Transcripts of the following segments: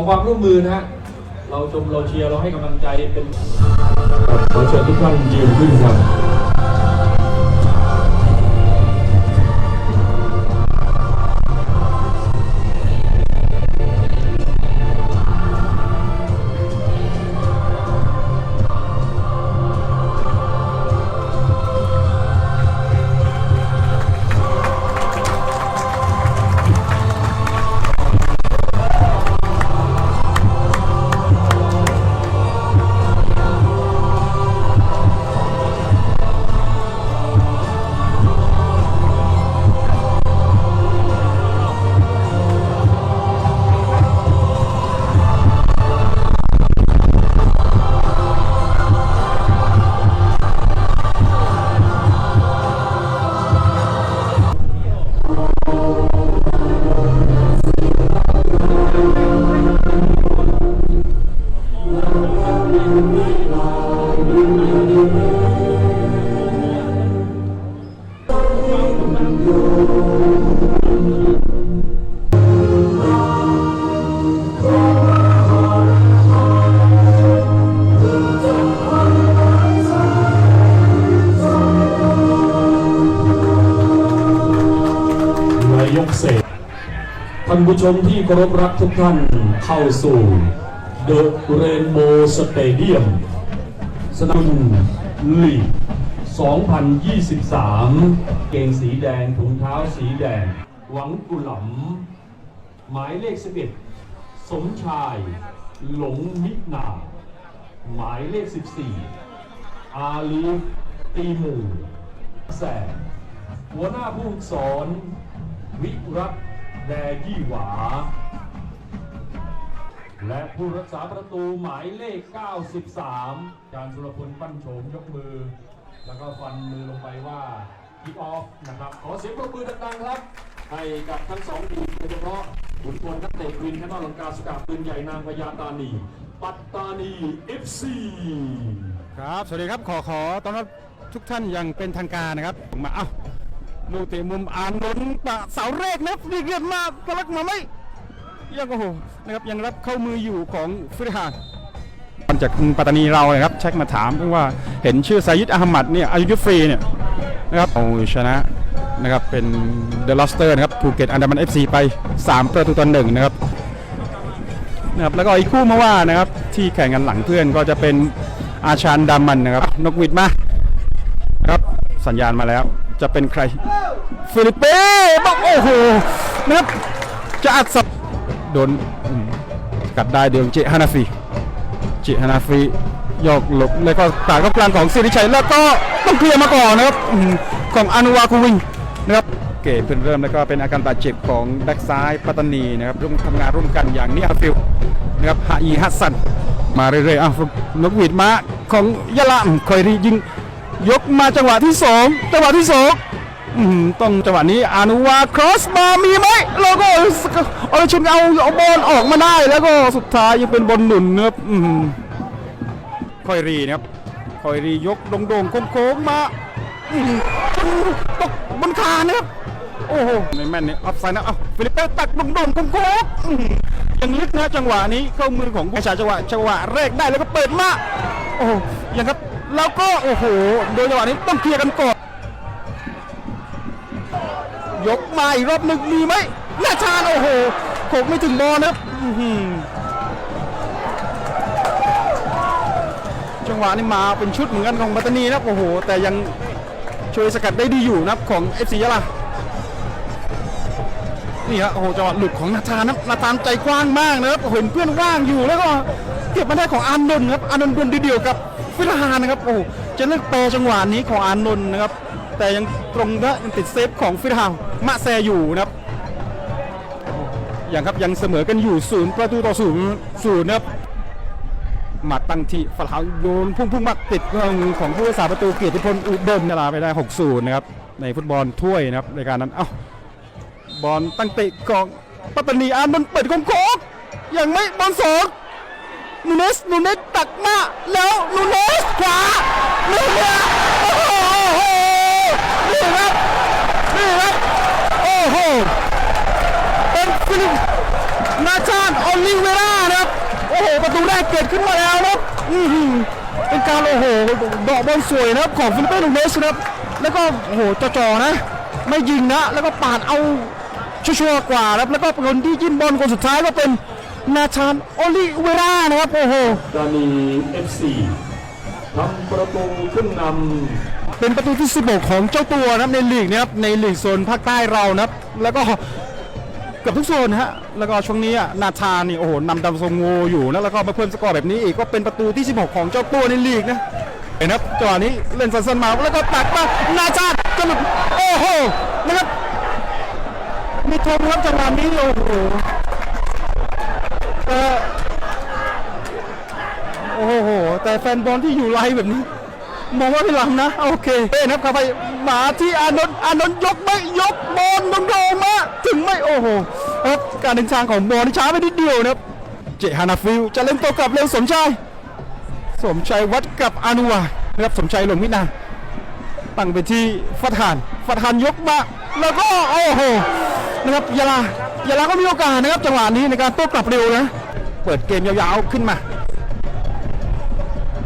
ขอความร่วมมือนะฮะ เราชมเราเชียร์เราให้กำลังใจเป็นขอเชิญทุกท่านยืนขึ้นครับายกเศษท่านผู้ชมที่เคารพรักทุกท่านเข้าสู่เดอะเรนโบว์สเตเดียมสนามลีก2023 เกงสีแดงถุงเท้าสีแดง หวังกุหลำหมายเลข11สมชาย หลงมินาหมายเลข 14 อาลีตีหมูแสงหัวหน้าผู้ฝึกสอน วิรัตแดยี่หวา และผู้รักษาประตูหมายเลข 93 การสุรพลปั้นโฉมยกมือ แล้วก็ฟันมือลงไปว่าคิกออฟนะครับ ขอเสียงปรบมือดังๆครับ ให้กับทั้งสองทีมโดยเฉพาะบุญพลนักเตะวินแค่นอลังกาสกัดปืนใหญ่นางพญาตานี ปัตตานี FC ครับ สวัสดีครับขอขอต้อนรับทุกท่านอย่างเป็นทางการนะครับมาเอ้า ลูกเตะมุมอ่านนนปะเสาแรกนะเรียกมากกลักมาไหมยังโอ้โหนะครับยังรับเข้ามืออยู่ของฟิริฮานจากปัตตานีเรานะครับเช็คมาถามว่าเห็นชื่อไซยิดอาหมัดเนี่ยอายุยุฟรีเนี่ยนะครับเอาชนะนะครับเป็นเดอะลอสเตอร์นะครับภูเก็ตอันดามันเอฟซีไป 3 ประตูต่อหนึ่งนะครับนะครับแล้วก็อีกคู่เมื่อว่านนะครับที่แข่งกันหลังเพื่อนก็จะเป็นอาชานดามันนะครับนกหวิดมานะครับสัญญาณมาแล้ว จะเป็นใครฟิลิปเป้บอกโอ้โหนะครับจะอัดสับโดนกัดได้เดืองเจฮานาฟีเจฮานาฟียกหลบแล้วก็ตาก็กลางของสิริชัยแล้วก็ต้องเคลียร์มาก่อนนะครับของอนุวาคูวิงนะครับเกมเพิ่งเริ่มแล้วก็เป็นอาการบาดเจ็บของแบ็กซ้ายปัตตานีนะครับร่วมทำงานร่วมกันอย่างนี้อาฟิลนะครับฮาอีฮัสซันมาเรื่อยๆอ้าวนกหวีดมาของยะลามคอยรียิง ยกมาจังหวะที่สองจังหวะที่สองต้องจังหวะนี้อานุวาครอสมามีไหมแล้วก็อาชนเอาเอาบอลออกมาได้แล้วก็สุดท้ายยังเป็นบอลหนุนนะครับอคอยรีนะครับคอยรียกโด่งๆโค้งๆมาตกบนคานนะครับโอ้โหในแม่นนี่ออฟไซด์นะเอาฟิลิปเป้ตักโด่งๆโค้งๆยังลึกนะจังหวะนี้เข้ามือของผู้ชาจังหวะจังหวะแรกได้แล้วก็เปิดมาโอ้ยังครับ แล้วก็โอ้โหโดยจังหวะนี้ต้องเคลียร์กันก่อนยกมาอีกรอบหนึ่งมีไหมนาชาญโอ้โหโขกไม่ถึงบอลนะครับจังหวะนี้มาเป็นชุดเหมือนกันของปัตตานีนะครับโอ้โห แต่ยังช่วยสกัดได้ดีอยู่นะครับของเอฟซียะลานี่ฮะโอ้โหจังหวะหลุดของนาธานนะนาธานใจกว้างมากนะครับเห็นเพื่อนว่างอยู่แล้วก็เก็บมาได้ของอานนท์ครับอานนท์ดวลเดียวกับ ฟิลฮานนะครับโอ้จะเลือกแปจังหวะนี้ของอานนท์นะครับ แต่ยังตรงนะยังติดเซฟของฟิลฮานมาแซอยู่นะครับอย่างครับยังเสมอกันอยู่ศูนย์ประตูต่อศูนย์ศูนย์นะครับมาตั้งที่ฝรั่งโยนพุ่งพุ่งมาติดของของผู้รักษาประตูเกียรติพลอุดมเวลาไปได้ 6-0 นะครับ ในฟุตบอลถ้วยนะครับในการนั้น เอ้า บอลตั้งเตะของปัตตานีอานนท์เปิดโค้งๆยังไม่บอลสอง นูเนสนูเนสตักหน้าแล้วนูเนสขวานูเนสโอ้โหนี่ครับนี่ครับโอ้โหเป็นฟิลิปอลิเวรานะครับโอ้โหประตูแรกเกิดขึ้นมาแล้วนะครับอื้อหือเป็นการโอ้โหดอกบอลสวยนะครับของฟิลิปเปนลูเนสนะครับแล้วก็โอ้โหจ่อๆนะ ไม่ยิงนะ แล้วก็ปาดเอาชัวร์กว่าครับแล้วก็คนที่ยิงบอลคนสุดท้ายก็เป็น นาธานโอลิเวรานะครับโอ้โหดานีเอฟซีทำประตูขึ้นนเป็นประตูที่ 16 ของเจ้าตัวนะครับในลีกนะครับในลีกโซนภาคใต้เรานะครับแล้วก็เกือบทุกโซนนะฮะแล้วก็ช่วงนี้อะนาธานนี่โอ้โหนำดำทรงโงอยู่นะแล้วก็มาเพิ่มสกอร์แบบนี้อีกก็เป็นประตูที่ 16 ของเจ้าตัวในลีกนะเห็นนะครับจังหวะนี้เล่นสั้นๆมาแล้วก็ตัดมานาธานจะหลุดโอ้โหนะครับมีทงครับจังหวะนี้โอ้โห โอ้โห แต่แฟนบอลที่อยู่ไลน์แบบนี้มองว่าพี่หลังนะ โอเคเอ้นะครับเข้าไปมาที่อานนท์อานนท์ยกไม่ยกบอลตรงโดมาถึงไม่โอ้โหครับการเดินทางของบอลนี่ช้าไปนิดเดียวนะครับเจฮานาฟิลจะเล่นตัวกลับเร็วสมชายสมชายวัดกับอานุวานะครับสมชายหลงมินาตั้งไปที่ฟัดหานฟัดหานยกมาแล้วก็โอ้โหนะครับยาลายาลาก็มีโอกาสนะครับจังหวะนี้ในการโต้กลับเร็วนะ เปิดเกมยาวๆขึ้นมา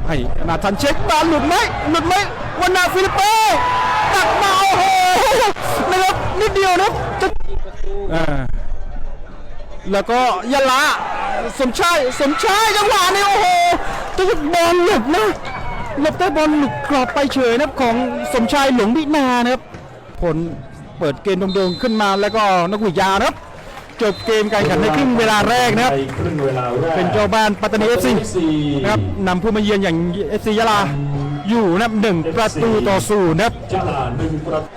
ให้นาทันเช็คบอลหลุดไหมหลุดไหมวันนาฟิลิปเป้ตักมาโอ้โหนะครับนิดเดียวนะจะแล้วก็ยะลาสมชายสมชายจังหวะนี้โอ้โหจะบอลหลุดนะหลบได้บอลหลุดกรอบไปเฉยนะครับของสมชายหลงมินานะครับ ผลเปิดเกมโด่งๆขึ้นมาแล้วก็นักวิยานะครับ จบเกมการแข่งขันในครึ่งเวลาแรกำนะครับในครึ่งเวลาแรกเป็นเจ้าบ้านปัตตานีเอฟซีซีนะครับนำผู้มาเยือนอย่างเอฟซียะลาอยู่นะครับหนึ่งประตูต่อศูนย์นะครับจลาหนึ่งประตู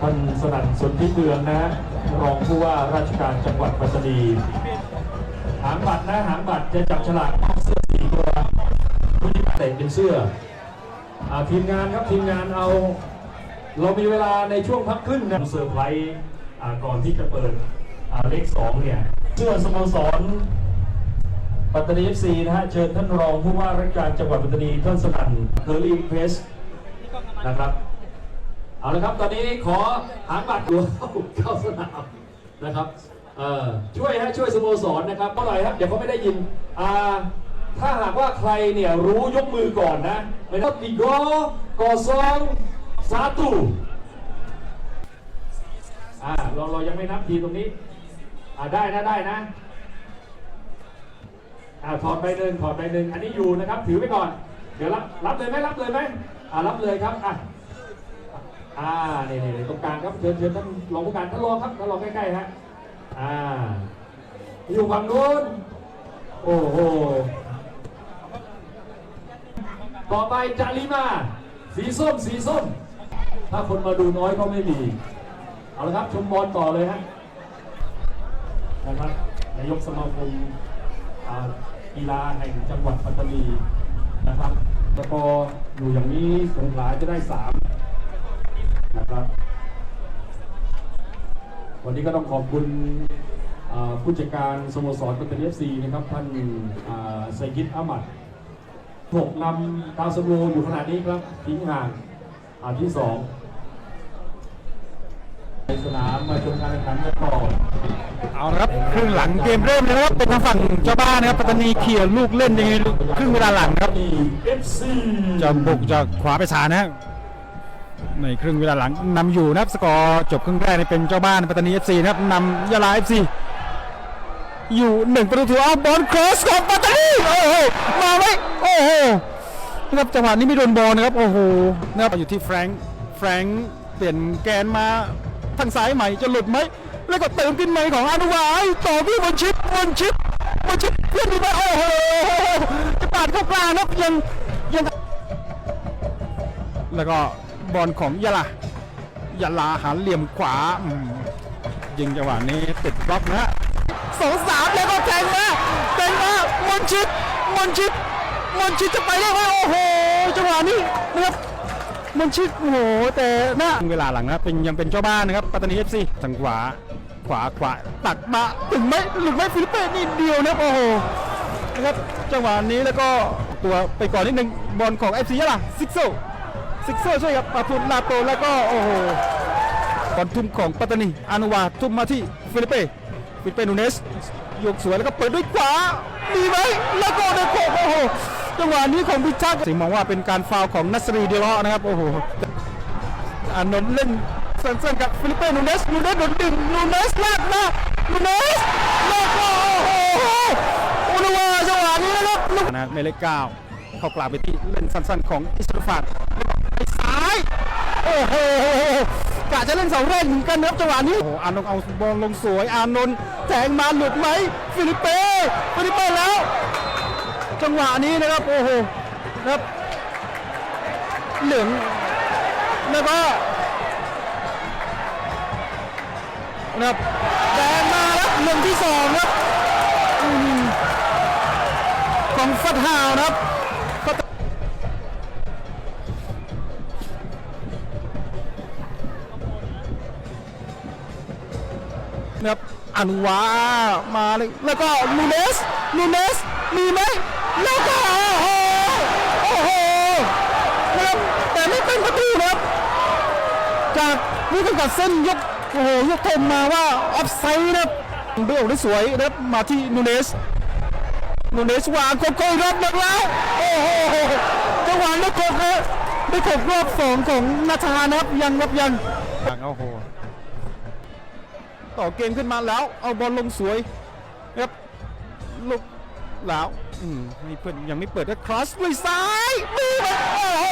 ท่านสนั่นสนธิเมืองนะรองผู้ว่าราชการจังหวัดปัตตานีหางบัตรนะหางบัตรจะจับฉลากเสื้อสีตัวผู้ที่เตะเป็นเสื้ออาทีมงานครับทีมงานเอา เรามีเวลาในช่วงพักครึ่งนะเซอร์ไพรส์ก่อนที่จะเปิดเลขสองเนี่ยเสื้อสโมสรปัตตานีเอฟซีนะฮะเชิญท่านรองผู้ว่าราชการจังหวัดปัตตานีท่านสนั่นเคอรี่เพสนะครับเอาละครับตอนนี้ขอหางบัตรดูเข้าเข้าสนามนะครับเออช่วยฮะช่วยสโมสรนะครับเพราะอะไรครับเดี๋ยวเขาไม่ได้ยินอ่าถ้าหากว่าใครเนี่ยรู้ยกมือก่อนนะไม่ต้องติโกกอซอง สาตูอ่าเราเรายังไม่นับทีตรงนี้ อ่าได้นะได้นะอ่าถอดใบหนึ่งถอดใบหนึ่งอันนี้อยู่นะครับ ถือไว้ก่อน เดี๋ยวรับรับเลยไหมรับเลยไหมอ่ารับเลยครับอะอ่าเนี่นี่ตรงกลางครับเชิญเชิญท่านรองผู้การท่านรองครับท่านรองใกล้ๆฮะอ่า อยู่ฝั่งนู้นโอ้โหต่อไปจาริมา สีส้มสีส้ม ถ้าคนมาดูน้อยก็ไม่มี เอาละครับชมบอลต่อเลยฮะนะครับนายกสมาคมกีฬาแห่งจังหวัดปัตตานีนะครับแล้วก็อยู่อย่างนี้สงขลาจะได้สามนะครับ วันนี้ก็ต้องขอบคุณผู้จัดการสโมสรปัตตานีเอฟซีนะครับ ท่านไซกิตอามัดหกนำตามสโมอยู่ขนาดนี้ครับทิ้งห่างอ่าที่สอง ในสนามมาชมการแข่งขันกันต่อเอาละครับครึ่งหลังเกมเริ่มเลยนะครับเป็นทางฝั่งเจ้าบ้านนะครับปัตตานีเขี่ยลูกเล่นในครึ่งเวลาหลังนะครับเอฟซีจะบุกจากขวาไปซ้ายนะครับในครึ่งเวลาหลังนำอยู่นะครับสกอร์จบครึ่งแรกนี่เป็นเจ้าบ้านปัตตานีเอฟซีนะครับนำยาลาเอฟซีอยู่หนึ่งประตูถือเอาบอลครอสของปัตตานีโอ้โหมาไหมโอ้โหนะครับจังหวะนี้ไม่โดนบอลนะครับโอ้โหนะครับอยู่ที่แฟรงค์แฟรงค์เปลี่ยนแกนมา ทางซ้ายใหม่จะหลุดไหม แล้วก็เติมขึ้นใหม่ของอนุวายต่อที่บนชิปบนชิปบนชิปเพื่อนดีไหมโอ้โหจะปาดเข้ากลางนะครับยังยัง แล้วก็บอลของยะลายะลาหันเหลี่ยมขวายิงจังหวะนี้ติดบล็อกนะฮะสองสามแล้วก็แทงมาแทงมามนชิดมนชิดมนชิดจะไปได้ไหมโอ้โหจังหวะนี้นะครับ มันชิดโอ้โหแต่นะเวลาหลังนะเป็นยังเป็นเจ้าบ้านนะครับปัตตานีเอฟซีทางขวาขวาขวาตักมาถึงไหมหรือไม่ฟิลิปเป้นิดเดียวนะโอ้โหนะครับจังหวะนี้แล้วก็ตัวไปก่อนนิดนึงบอลของเอฟซียะลาซิกโซซิกเซอร์ช่วยกับปาทุนลาโตแล้วก็โอ้โหบอลทุ่มของปัตตานีอานุวาทุ่มมาที่ฟิลิปเป้ฟิลิปเป้นูเนสยกสวยแล้วก็เปิดด้วยขวาดีไหมแล้วก็ได้โขกโอ้โห จังหวะนี้ของพิชักสิงห์มองว่าเป็นการฟาวของนัสรีเดลาะนะครับโอ้โหอานนท์เล่นสั้นๆกับฟิลิปเป้นูเนสนูเนสโดนดึงนูเนสลากหน้านูเนสล้วก็โอ้โหอานุวาจังหวะนี้นะครับลูกนะในเลขเก้าเข้ากลางไปที่เล่นสั้นๆของอิสราฟาดไปซ้ายโอ้โหกะจะเล่นเสาแรกเหมือนกันนะครับจังหวะนี้โอ้โหอานนท์เอาบอลลงสวยอานนท์แทงมาหลุดไหมฟิลิปเป้ฟิลิปเป้แล้ว จังหวะนี้นะครับโอ้โหนะครับเหลืองแล้วก็นะครับแดงมาแล้วเหลืองที่สองครับอของฟัดฮาวนะครับนะครับอนุวามาเลยแล้วก็นูเนสนูเนสมีไหม แล้วก็โอ้โห โอ้โหนะครับแต่ไม่เป็นประตูนะครับ จากผู้กำกับเส้นยกโอ้โหยกธงมาว่าออฟไซด์นะครับเบลได้สวยนะครับมาที่นูเนสนูเนสวางโกโก้รับหนักแล้ว โอ้โหจังหวะได้โกโก้ได้โกรอบสองของนาธานนะครับยังครับยังโอ้โหต่อเกมขึ้นมาแล้ว เอาบอลลงสวยครับลุกแล้ว อืมไม่เปิดยังไม่เปิดด้วยครอสด้วยซ้ายมีโอ้โห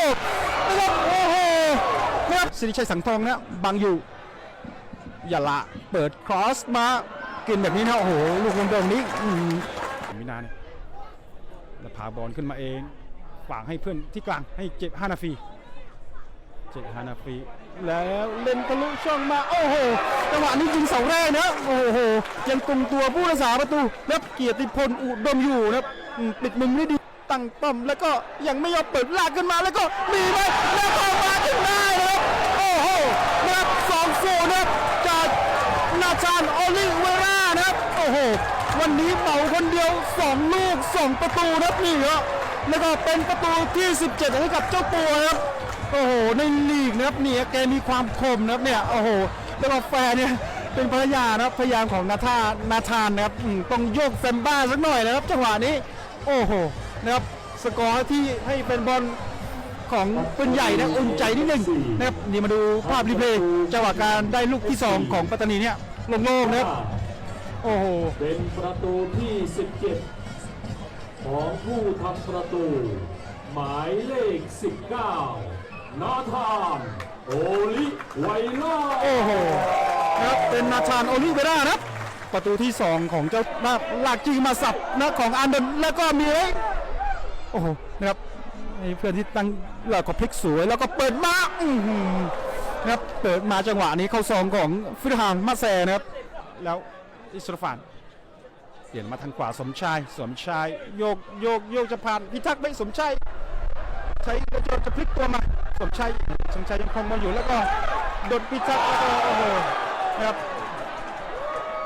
นะครับโอ้โหครับสิริชัยสังทองนะบังอยู่ อย่าละเปิดครอสมากินแบบนี้นะโอ้โหลูกลงตรงนี้อืมมินานแล้วพาบอลขึ้นมาเองฝากให้เพื่อนที่กลางให้เจ็บ5นาทีเจ็ดฮานาฟีแล้วเล่นทะลุช่องมาโอ้โหจังหวะนี้ยิงเสาแรกนะโอ้โหยังกลมตัวผู้รักษาประตูแล้วเกียรติพลอุดมอยู่นะครับ ปิดมุมได้ดีตั้งป้อมแล้วก็ยังไม่ยอมเปิดลากขึ้นมาแล้วก็มีไหมแล้วก็มาขึ้นได้นะครับโอ้โหนะครับสองโซนะครับจากนาชานโอลิเวรานะครับโอ้โหวันนี้เหมาคนเดียวสองลูกสองประตูนะครับนี่ครับแล้วก็เป็นประตูที่ 17ให้กับเจ้าตัวนะครับโอ้โหในลีกนะครับเนี่ยแกมีความคมนะครับเนี่ยโอ้โหแล้วก็แฟร์เนี่ยเป็นภรรยานะครับพยายามของนาธานาธานนะครับต้องโยกแซมบ้าสักหน่อยนะครับจังหวะนี้ โอ้โหนะครับสกอร์ที่ให้เป็นบอลของปืนใหญ่นะอุ่นใจนิดนึงนะครับนี่มาดูภาพรีเพลย์จังหวะการได้ลูกที่ 2 ของปัตตานีเนี่ยโล่งๆนะครับโอ้โหเป็นประตูที่ 17 ของผู้ทำประตู หมายเลข 19 นาธานโอลิไวล่าโอ้โหนะครับเป็นนาธานโอลิเวรานะครับ ประตูที่ 2 ของเจ้าลากลากจีมาสับนะของอันเดนแล้วก็มีโอ้โหนะครับเพื่อนที่ตั้งหลักก็พลิกสวยแล้วก็เปิดมาอืนะครับเปิดมาจังหวะนี้เข้าซองของฟิรฮานมาแซนะครับ แล้วอิสราฟานเปลี่ยนมาทางขวาสมชายสมชายโยกโยกโยกจะผ่านพิทักษ์ไม่สมชายใช้กระโจนจะพลิกตัวมาสมชายสมชายยังคงบอลอยู่แล้วก็โดดพิทักษ์แล้วก็โอ้โหนะครับ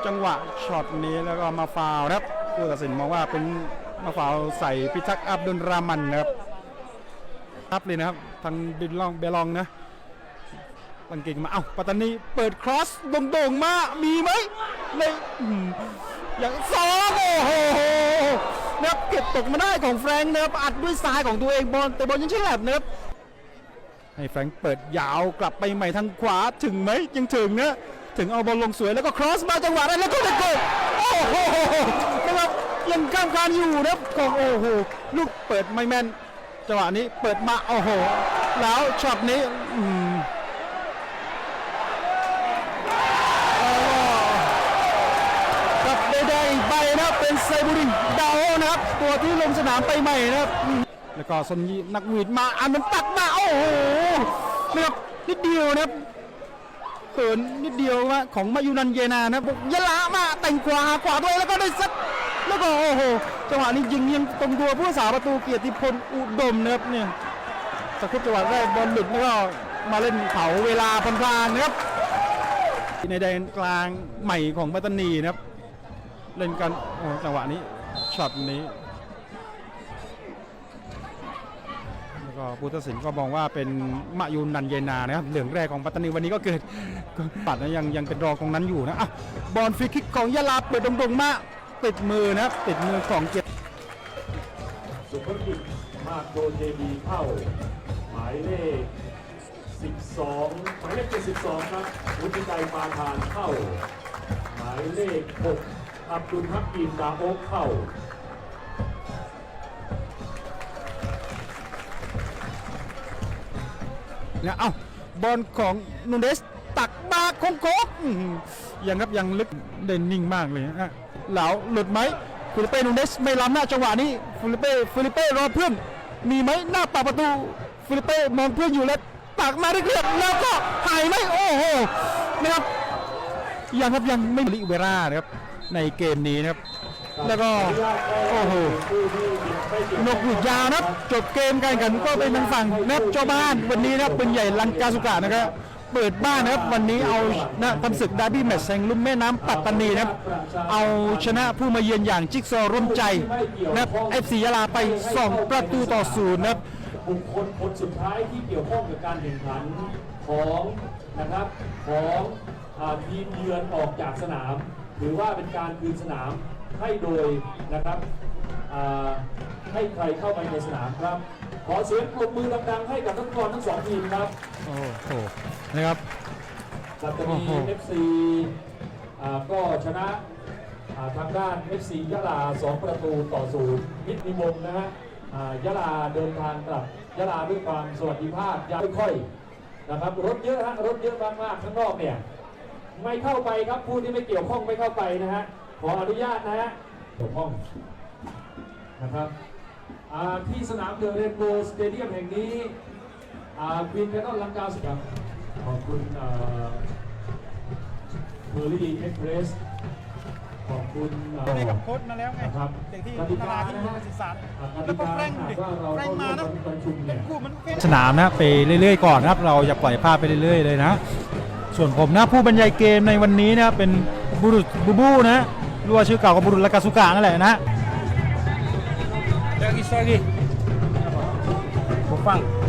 จังหวะช็อตนี้แล้วก็มาฟาวล์นะครับผู้ตัดสินมองว่าเป็นมาฟาวใส่พิทักษ์อับดุลรามันนะครับครับเลยนะครับทางบิลลองเบลองนะตังเก่งมาเอ้าปัตตานีเปิดครอสโด่งๆมามีไหมในอืมอย่างสองโอ้โหนะครับเก็บตกมาได้ของแฟรงค์นะครับอัดด้วยซ้ายของตัวเองบอลแต่บอลยังใช่แหลบนะครับให้แฟรงค์เปิดยาวกลับไปใหม่ทางขวาถึงไหมยังถึงนะ ถึงเอาบอลลงสวยแล้วก็ครอสมาจังหวะนั้นแล้วก็ได้โกลโอ้โหนะครับยังข้ามการอยู่นะครับของโอ้โหลูกเปิดไม่แม่นจังหวะนี้เปิดมาโอ้โห แล้วช็อตนี้อืมกับได้ได้อีกใบนะครับเป็นไซบูรินดาวนะครับ ตัวที่ลงสนามไปใหม่นะครับ แล้วก็ซนยีนักวีดมาอันมันตัดมาโอ้โหนะครับนิดเดียวนะครับ เขินนิดเดียวว่าของมายูนันเยนานะบุกยะลามาแต่งขวาขวาด้วยแล้วก็ได้ซัดแล้วก็โอ้โหจังหวะนี้ยิงยังตรงตัวผู้รักษาประตูเกียรติพลอุดมนะครับเนี่ยสกุลจังหวะแรกบอลหลุดแล้วก็มาเล่นเผาเวลาพันพลานนะครับในแดนกลางใหม่ของปัตตานีนะครับ เล่นกันโอ้จังหวะนี้ช็อตนี้แล้ว ก็ก็ผู้ตัดสินก็มองว่าเป็นมะยูนนันเยนานะครับเหลืองแรกของปัตตานีวันนี้ก็เกิดปัดนะยังยังเป็นรองตรงนั้นอยู่นะอะบอลฟรีคิกของยะลาเปิดตรงๆมาติดมือนะติดมือของเกียรติสุภกิจมาโดเจดีเข้าหมายเลข 12 หมายเลข72ครับวุฒิไกรปาทานเข้า หมายเลข 6 อับดุลฮักกีมดาโอกเข้า นะเอ้าบอลของนูเดสตักมาโค้งโคยังครับยังลึกเด่นนิ่งมากเลยนะเหลาหลุดไหมฟิลิเป้นูเดสไม่ล้ำหน้าจังหวะนี้ฟิลิเป้ฟิลิเป้รอเพื่อนมีไหมหน้าปากประตูฟิลิเป้มองเพื่อนอยู่แล้วตักมาเรื่อยๆแล้วก็หายไหมโอ้โหนะครับยังครับยังไม่ลิเวรานะครับในเกมนี้นะครับ แล้วก็โอ้โหนกหยุดยาวนะครับจบเกมการแข่งขันก็เป็นทางฝั่งนะครับเจ้าบ้านวันนี้นะครับเป็นใหญ่ลังกาสุกะนะครับเปิดบ้านนะครับวันนี้เอานะทำศึกดาร์บี้แมตช์แห่งลุ่มแม่น้ำปัตตานีนะครับเอาชนะผู้มาเยือนอย่างจิ๊กซอร่วมใจนะครับเอฟซียาลาไป 2 ประตูต่อศูนย์นะครับบุคคลคนสุดท้ายที่เกี่ยวข้องกับการแข่งขันของนะครับของอทีมเยือนออกจากสนาม หรือว่าเป็นการคืนสนาม ให้โดยนะครับอ่าให้ใครเข้าไปในสนามครับ ขอเสียงปรบมือดังๆให้กับนักบอลทั้งสองทีมครับโอ้โหนะครับปัตตาโอ้นีโห FC อ่าก็ชนะอ่าทางด้าน FC ยะลา 2 ประตูต่อศูนย์มิตรนิวงศ์นะฮะอ่ายะลาเดินทางกลับยะลาด้วยความสวัสดิภาพยาค่อยๆนะครับรถเยอะฮะรถเยอะมากๆข้างนอกเนี่ยไม่เข้าไปครับผู้ที่ไม่เกี่ยวข้องไม่เข้าไปนะฮะ ขออนุญาตนะฮะเกี่ยวข้องนะครับอ่าที่สนามเดอะเรนโบว์สเตเดียมแห่งนี้อ่าควีนแคนนอนลังกาสุดครับ ขอบคุณเบอร์รี่เอ็กเพรสขอบคุณเอ่อได้กับโค้ชมาแล้วไงนะครับอย่างที่กติตกาลาดที่นะมูฮะลศึกษาอ่ากแล้วติก็กาแกล้งหาดิกว่าเราแกล้งมานะเข้ร่วประชุมเนี่ยคู่มันเป็นสนามนะไปเรื่อยๆก่อนนะครับเราอย่าปล่อยภาพไปเรื่อยๆเลยนะ ส่วนผมนะผู้บรรยายเกมในวันนี้นะเป็นบุรุษบูบูนะ รู้ว่าชื่อเก่าของบุรุษลากาสุกะนั่นแหละนะ lagi lagi. Bufang.